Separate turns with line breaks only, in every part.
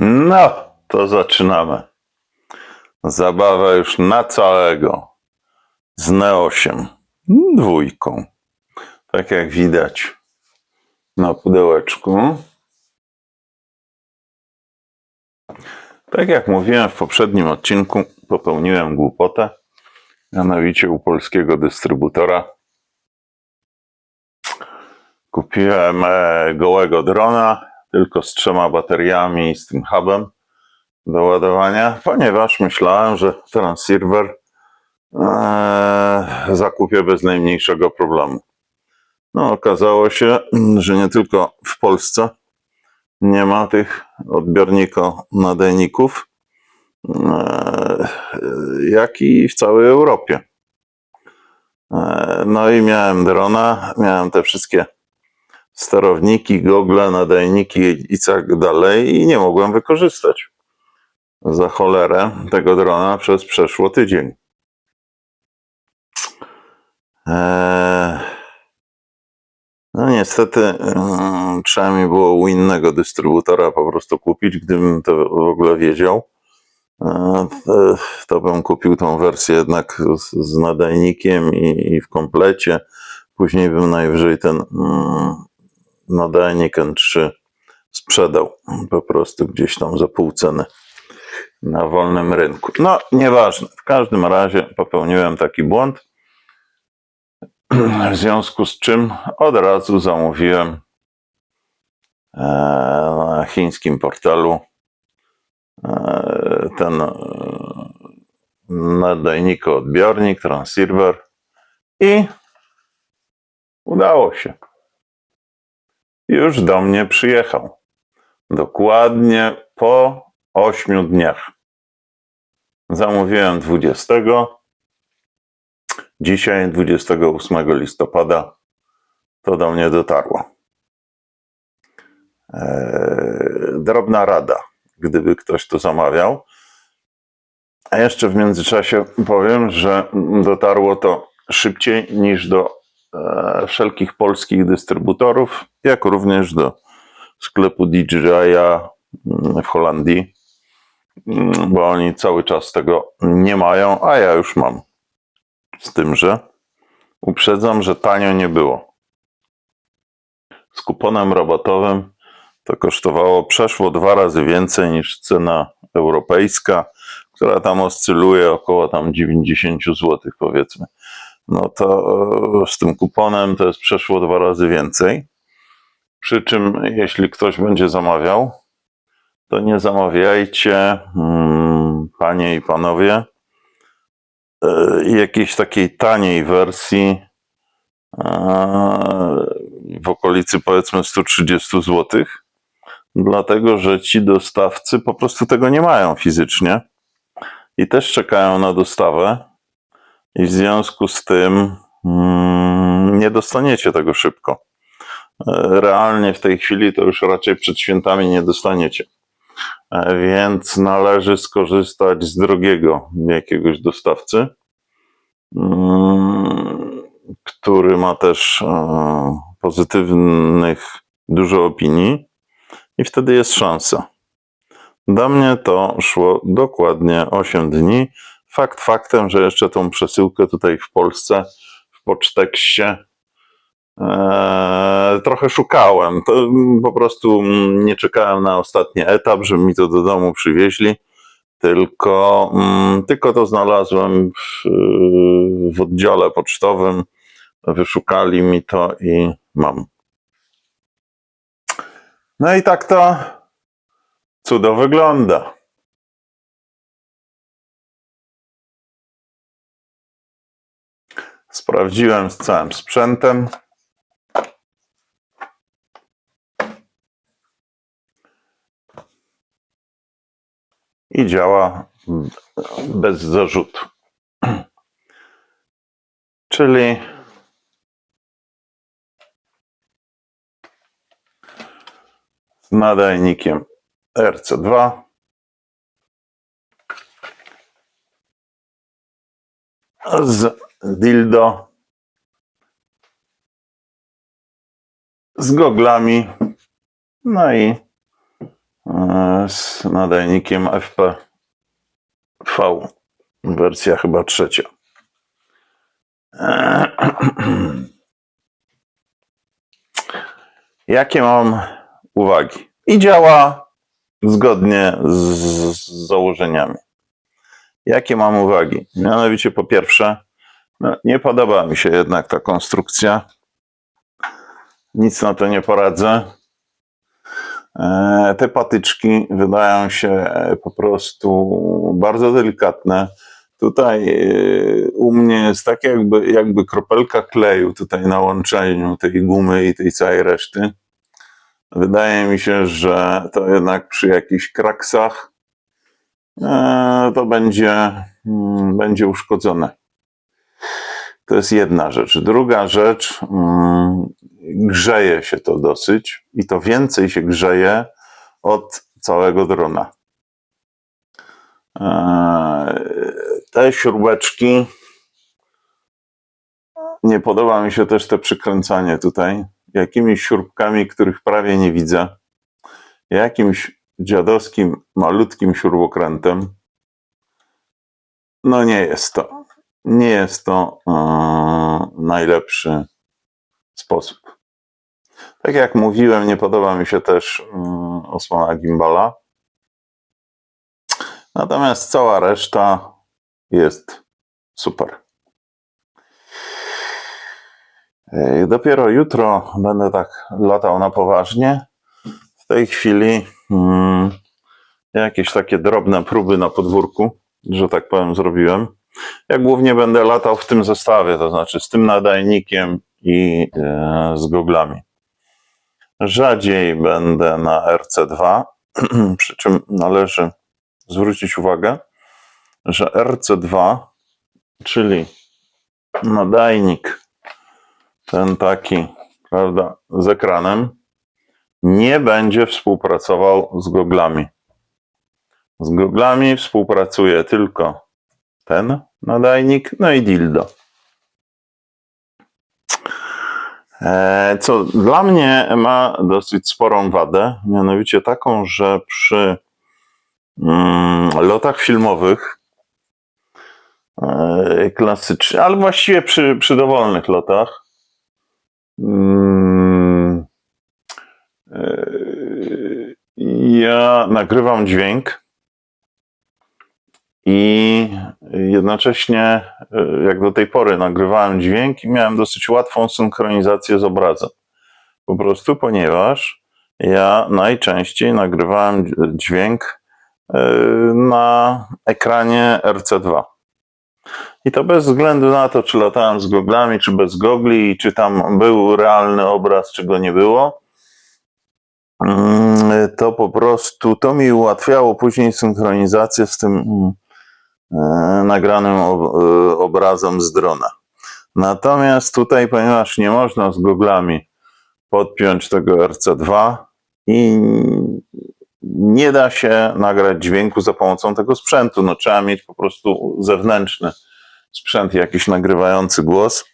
No, to zaczynamy. Zabawa już na całego. Z Neosiem. Dwójką. Tak jak widać na pudełeczku. Tak jak mówiłem w poprzednim odcinku, popełniłem głupotę. Mianowicie u polskiego dystrybutora kupiłem e, gołego drona, tylko z trzema bateriami i z tym hubem do ładowania, ponieważ myślałem, że transceiver e, zakupię bez najmniejszego problemu. No, okazało się, że nie tylko w Polsce nie ma tych odbiorniko-nadajników, e, jak i w całej Europie. E, No i miałem drona, miałem te wszystkie sterowniki, gogle, nadajniki i tak dalej i nie mogłem wykorzystać za cholerę tego drona przez przeszło tydzień. Eee, no niestety mm, trzeba mi było u innego dystrybutora po prostu kupić, gdybym to w ogóle wiedział. eee, to- To bym kupił tą wersję jednak z, z nadajnikiem i, i w komplecie. Później bym najwyżej ten mm, nadajnik N3 sprzedał po prostu gdzieś tam za pół ceny na wolnym rynku. No, nieważne. W każdym razie popełniłem taki błąd, w związku z czym od razu zamówiłem e, na chińskim portalu e, ten e, nadajnikoodbiornik, transceiver i udało się. Już do mnie przyjechał. Dokładnie po 8 dniach. Zamówiłem 20. Dzisiaj, 28 listopada, to do mnie dotarło. Eee, drobna rada, gdyby ktoś to zamawiał. A jeszcze w międzyczasie powiem, że dotarło to szybciej niż do wszelkich polskich dystrybutorów, jak również do sklepu DJI-a mm, w Holandii, Mm, bo oni cały czas tego nie mają, a ja już mam. Z tym, że uprzedzam, że tanio nie było. Z kuponem rabatowym to kosztowało przeszło dwa razy więcej niż cena europejska, która tam oscyluje około tam 90 zł powiedzmy. No to e, z tym kuponem to jest przeszło dwa razy więcej. Przy czym jeśli ktoś będzie zamawiał, to nie zamawiajcie, mm, panie i panowie, e, jakiejś takiej taniej wersji e, w okolicy powiedzmy 130 zł, dlatego że ci dostawcy po prostu tego nie mają fizycznie i też czekają na dostawę i w związku z tym mm, nie dostaniecie tego szybko. E, Realnie w tej chwili to już raczej przed świętami nie dostaniecie. E, Więc należy skorzystać z drogiego jakiegoś dostawcy, mm, który ma też e, pozytywnych dużo opinii i wtedy jest szansa. Do mnie to szło dokładnie 8 dni. Fakt faktem, że jeszcze tą przesyłkę tutaj w Polsce w Pocztekście Eee, trochę szukałem. To mm, po prostu mm, nie czekałem na ostatni etap, żeby mi to do domu przywieźli, tylko, mm, tylko to znalazłem w, w oddziale pocztowym. Wyszukali mi to i mam. No i tak to cudo wygląda. Sprawdziłem z całym sprzętem. i działa bez zarzutu. Czyli z nadajnikiem RC2 z dildo z goglami no i e, z nadajnikiem FPV. Wersja chyba trzecia. Jakie mam uwagi? I działa zgodnie z założeniami. Jakie mam uwagi? Mianowicie po pierwsze, no, nie podoba mi się jednak ta konstrukcja. Nic na to nie poradzę. E, Te patyczki wydają się e, po prostu bardzo delikatne. Tutaj e, u mnie jest tak jakby, jakby kropelka kleju tutaj na łączeniu tej gumy i tej całej reszty. Wydaje mi się, że to jednak przy jakichś kraksach to będzie, mm, będzie uszkodzone. To jest jedna rzecz. Druga rzecz, mm, grzeje się to dosyć i to więcej się grzeje od całego drona. Eee, Te śrubeczki, nie podoba mi się też to przykręcanie tutaj, jakimiś śrubkami, których prawie nie widzę, jakimś dziadowskim, malutkim śrubokrętem. No nie jest to nie jest to e, najlepszy sposób. Tak jak mówiłem, nie podoba mi się też mm, osłona gimbala. Natomiast cała reszta jest super. E, Dopiero jutro będę tak latał na poważnie. W tej chwili mm, jakieś takie drobne próby na podwórku, że tak powiem, zrobiłem. Ja głównie będę latał w tym zestawie, to znaczy z tym nadajnikiem i e, z goglami. Rzadziej będę na RC2, przy czym należy zwrócić uwagę, że RC2, czyli nadajnik ten taki, prawda, z ekranem, nie będzie współpracował z goglami. Z goglami współpracuje tylko ten nadajnik, no i dildo. E, Co dla mnie ma dosyć sporą wadę, mianowicie taką, że przy mm, lotach filmowych e, klasycznie, ale właściwie przy, przy dowolnych lotach mm, e, ja nagrywam dźwięk i jednocześnie, e, jak do tej pory, nagrywałem dźwięk i miałem dosyć łatwą synchronizację z obrazem. Po prostu, ponieważ ja najczęściej nagrywałem dźwięk e, na ekranie RC2. I to bez względu na to, czy latałem z goglami, czy bez gogli, czy tam był realny obraz, czy go nie było. Mm, To po prostu to mi ułatwiało później synchronizację z tym mm, nagranym ob- e, obrazem z drona. Natomiast tutaj, ponieważ nie można z goglami podpiąć tego RC2 i nie da się nagrać dźwięku za pomocą tego sprzętu, no trzeba mieć po prostu zewnętrzny sprzęt jakiś nagrywający głos.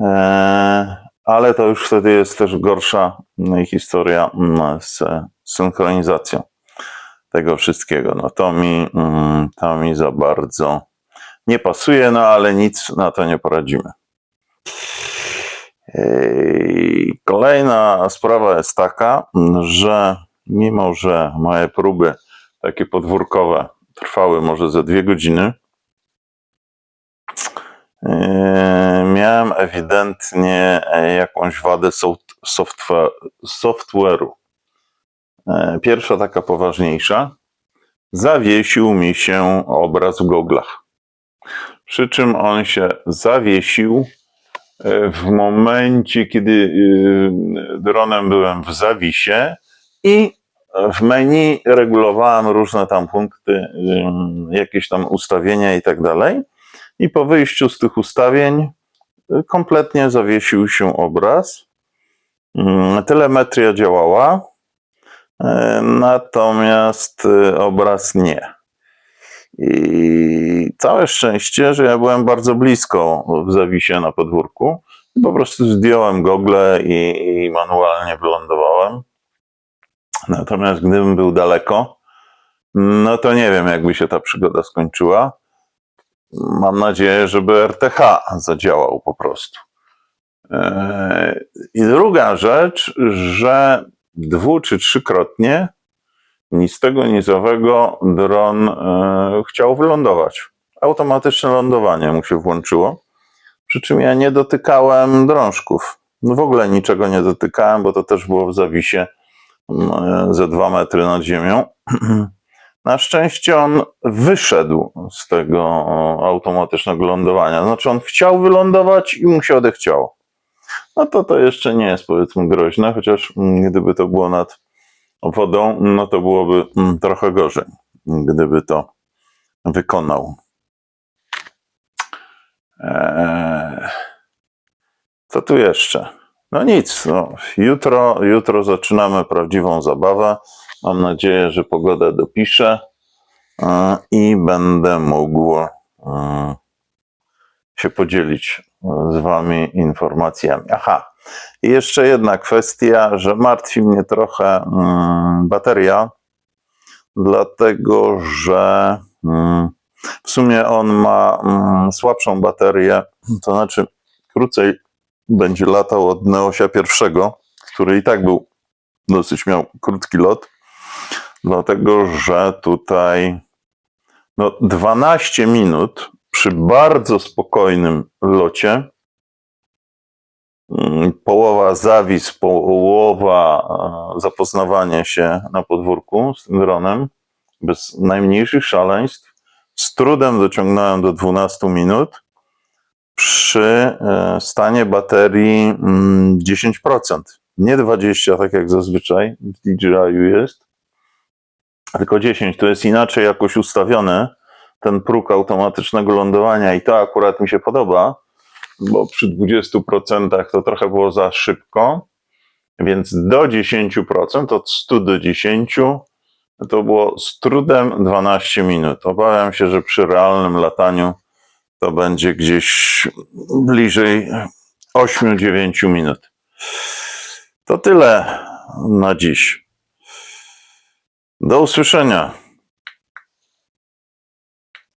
E, ale to już wtedy jest też gorsza mm, historia mm, z synchronizacją tego wszystkiego. No to mi, mm, to mi za bardzo nie pasuje, no ale nic na to nie poradzimy. Ej, Kolejna sprawa jest taka, że mimo, że moje próby takie podwórkowe trwały może ze dwie godziny, e, miałem ewidentnie jakąś wadę soft- softwa- software'u. E, Pierwsza taka poważniejsza. Zawiesił mi się obraz w goglach. Przy czym on się zawiesił e, w momencie, kiedy e, dronem byłem w zawisie i w menu regulowałem różne tam punkty, jakieś tam ustawienia i tak dalej. I po wyjściu z tych ustawień kompletnie zawiesił się obraz. Ym, Telemetria działała, natomiast y, obraz nie. I całe szczęście, że ja byłem bardzo blisko w zawisie na podwórku. Po prostu zdjąłem gogle i, manualnie wylądowałem. Natomiast gdybym był daleko, no to nie wiem, jakby się ta przygoda skończyła. Mam nadzieję, żeby RTH zadziałał po prostu. Eee, I druga rzecz, że dwu czy trzykrotnie ni z tego nizowego dron e, chciał wylądować. Automatyczne lądowanie mu się włączyło. Przy czym ja nie dotykałem drążków. No w ogóle niczego nie dotykałem, bo to też było w zawisie mm, ze dwa metry nad ziemią. Na szczęście on wyszedł z tego automatycznego lądowania. Znaczy on chciał wylądować i mu się odechciało. No to to jeszcze nie jest powiedzmy groźne, chociaż mm, gdyby to było nad wodą, no to byłoby mm, trochę gorzej, gdyby to wykonał. Eee, co tu jeszcze? No nic, no, jutro, jutro zaczynamy prawdziwą zabawę. Mam nadzieję, że pogoda dopisze e, i będę mógł e, się podzielić z Wami informacjami. Aha, i jeszcze jedna kwestia, że martwi mnie trochę mm, bateria, dlatego że mm, w sumie on ma mm, słabszą baterię, to znaczy krócej będzie latał od Neosia pierwszego, który i tak był dosyć miał krótki lot, dlatego że tutaj no, 12 minut przy bardzo spokojnym locie, mm, połowa zawis, połowa e, zapoznawanie się na podwórku z tym dronem, bez najmniejszych szaleństw, z trudem dociągnąłem do 12 minut przy e, stanie baterii mm, 10%. Nie 20, tak jak zazwyczaj w DJI jest, tylko 10. To jest inaczej jakoś ustawione, ten próg automatycznego lądowania i to akurat mi się podoba, bo przy 20% to trochę było za szybko, więc do 10%, od 100 do 10 to było z trudem 12 minut. Obawiam się, że przy realnym lataniu to będzie gdzieś bliżej 8-9 minut. To tyle na dziś. Do usłyszenia.